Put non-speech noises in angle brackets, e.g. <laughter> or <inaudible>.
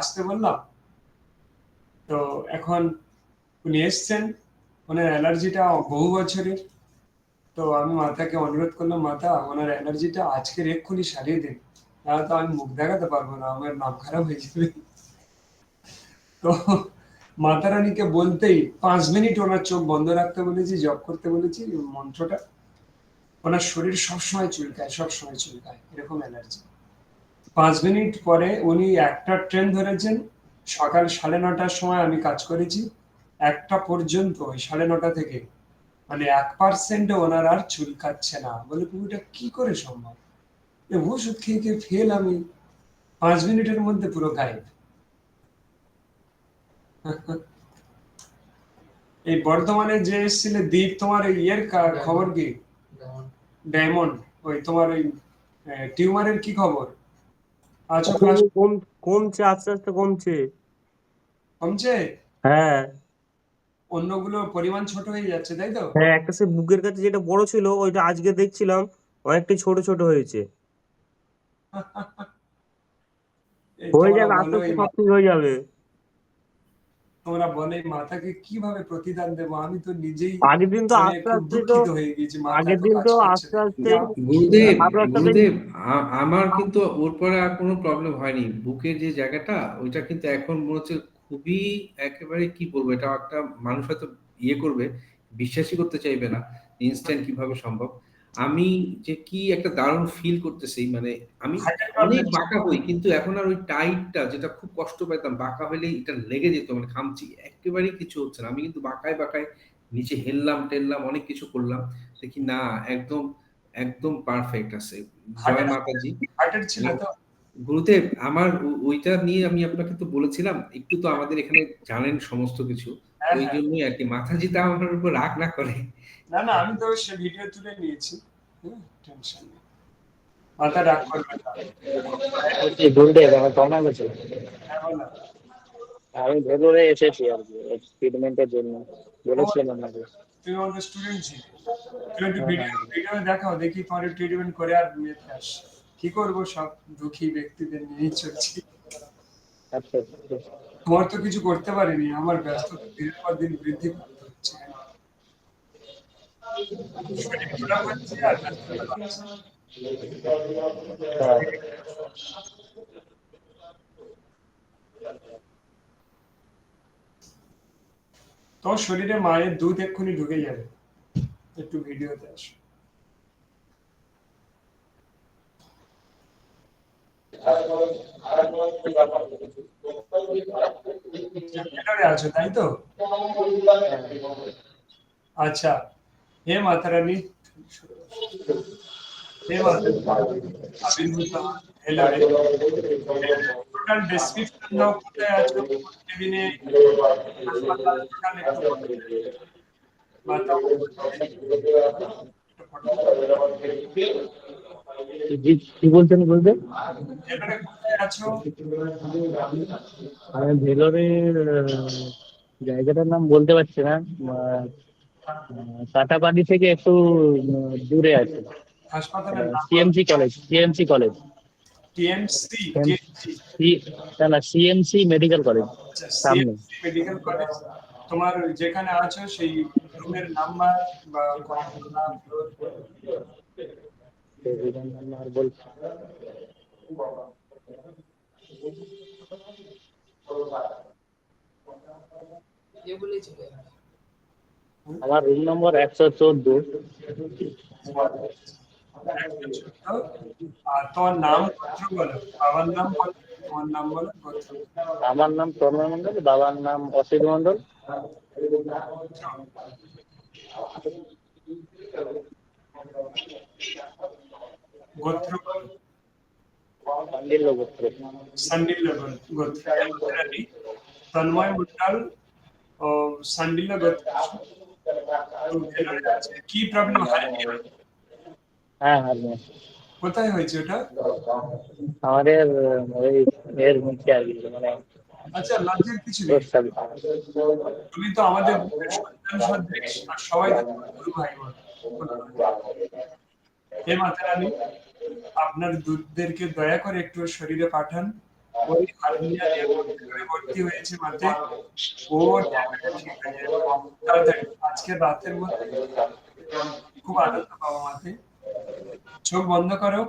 আসতে বললাম। তো এখন উনি এসছেন। ওনার অ্যালার্জিটা বহু বছরের। তো আমি মাতাকে অনুরোধ করলাম মাতা ওনার অ্যালার্জিটা আজকের এক্ষুনি সারিয়ে দিন। তাহলে তো আমি মুখ দেখাতে পারব না, আমার নাম খারাপ হয়ে যাবে। তো মাতা রানীকে বলতেই পাঁচ মিনিট ওনার চোখ বন্ধ রাখতে বলেছি জব করতে বলেছি মন্ত্রটা। ওনার শরীর সবসময় চুলকায় সবসময় চুলকায়, এরকম অ্যালার্জি। পাঁচ মিনিট পরে উনি একটা ট্রেন ধরেছেন। সকাল সাড়ে নটার সময় আমি কাজ করেছি। একটা পর্যন্ত ওই সাড়ে নটা থেকে। মানে এক পার্সেন্ট ওনার আর চুলকাচ্ছে না। বলে পুরোটা কি করে সম্ভব? এ ওষুধ খেয়ে খেয়ে ফেল আমি। পাঁচ মিনিটের মধ্যে পুরো গায়েব। <laughs> এই বর্ধমানে যে এসেছিল দ্বীপ তোমার এই ইয়ের খবর কি? ডায়মন্ড। ওই তোমার ওই টিউমারের কি খবর? আচ্ছা কাজ কম কমছে আস্তে আস্তে কমছে। কমছে? হ্যাঁ। অন্যগুলো পরিমাণ ছোট হয়ে যাচ্ছে তাই তো? হ্যাঁ একটা সে বুকের কাছে যেটা বড় ছিল ওইটা আজকে দেখছিলাম অনেকটাই ছোট ছোট হয়েছে। <laughs> হয়ে যাবে আস্তে আস্তে সব ঠিক হয়ে যাবে। তোমরা বলে মাথাকে কীভাবে প্রতিদান দেবো? আমি তো নিজেই আগের দিন তো মানে আস্তে আস্তে তো হয়ে গেছি আগের দিন তো আস্তে আস্তে গুরুদেব গুরুদেব আমার কিন্তু ওর পরে আর কোনো প্রবলেম হয়নি। বুকের যে জায়গাটা ওইটা কিন্তু এখন মনে হচ্ছে খুবই একেবারে কি বলব এটা একটা মানুষ হয়তো ইয়ে করবে বিশ্বাসই করতে চাইবে না ইনস্ট্যান্ট কীভাবে সম্ভব। আমি যে কি একটা দারুণ ফিল করতেছি মানে আমি অনেক বাঁকা হই কিন্তু এখন আর ওই টাইটটা যেটা খুব কষ্ট পাইতাম বাঁকা হলেই এটা লেগে যেত মানে খামচি একেবারেই কিছু হচ্ছে না। আমি কিন্তু বাঁকায় বাঁকায় নিচে হেললাম টেললাম অনেক কিছু করলাম দেখি না একদম একদম পারফেক্ট আছে। জয় মাতাজি। হার্টের ছিল তো গুরুদেব আমার ওইটা নিয়ে আমি আপনাকে তো বলেছিলাম একটু তো আমাদের এখানে জানেন সমস্ত কিছু। হ্যাঁ, ওই হ্যাঁ। জন্যই আর কি মাথাজি তা আমার উপর রাগ না করে। না না আমি তো সে ভিডিও তুলে নিয়েছি টেনশন নেই। মাথা রাগ করবে না। গুরুদেব আমার প্রণাম আছে হ্যাঁ আমি ভেলোরে এসেছি আর কি ট্রিটমেন্টের জন্য। বলেছিলাম আপনাকে। তুমি আমাদের স্টুডেন্ট ছিল। তুমি একটু ভিডিও ভিডিও দেখাও দেখি তোমার ট্রিটমেন্ট করে আর মেয়েতে আস। কি করব? সব দুঃখী ব্যক্তিদের নিয়েই চলছি। আচ্ছা আচ্ছা। তোমার তো কিছু করতে পারিনি আমার ব্যস্ত দিনের পর দিন বৃদ্ধি করতে হচ্ছে। শরীরে মায়ের দুধ এক্ষুনি ঢুকে যাবে। একটু ভিডিওতে আসো ভেতরে আছো তাই তো আচ্ছা হে মাতা রানী হে মাতা আবির্ভূত হেলারে টোটাল ডেসক্রিপশন দাও কোথায় আছো কেবিনে হাসপাতাল টোটাল একটু মাতা জি কি বলছেন আমি ভেলোরের জায়গাটার নাম বলতে পারছি না আহ, কাটাপানি থেকে একটু দূরে আছে। CMC college CMC college. TMC না না সিএমসি মেডিকেল কলেজ সামনে। Medical college. তোমার যেখানে আছো সেই রুমের নাম্বার বা নাম আর বলছি আমার রুম নম্বর একশো চোদ্দ। আর তোমার নাম বলো? বাবার নাম তোমার নাম বলো আমার নাম তন্ময় মন্ডল বাবার নাম অসিত মন্ডল গোত্র? বলো গোত্র। সান্ডিল্য গোত্র। তন্ময় মন্ডল সান্ডিল্য গোত্র। তো ভেলোরে আছে। কি প্রবলেম হার্নিয়া হ্যাঁ হ্যাঁ হ্যাঁ। কোথায় হয়েছে ওটা? আমাদের ওই এর মধ্যে আর মানে আচ্ছা লজ্জার কিছু নেই। তুমি তো আমাদের সন্তান সদৃশ আর সবাই ভাই বোন। হে মাতা রানী। আপনার দুধদেরকে দয়া করে একটু শরীরে পাঠান। ওই হারমোনিয়া নিয়ে ভর্তি হয়েছে মাঠে। ও ঠিক তাড়াতাড়ি আজকে রাতের মধ্যে খুব আনন্দ পাবো মাঠে। চোখ বন্ধ করো।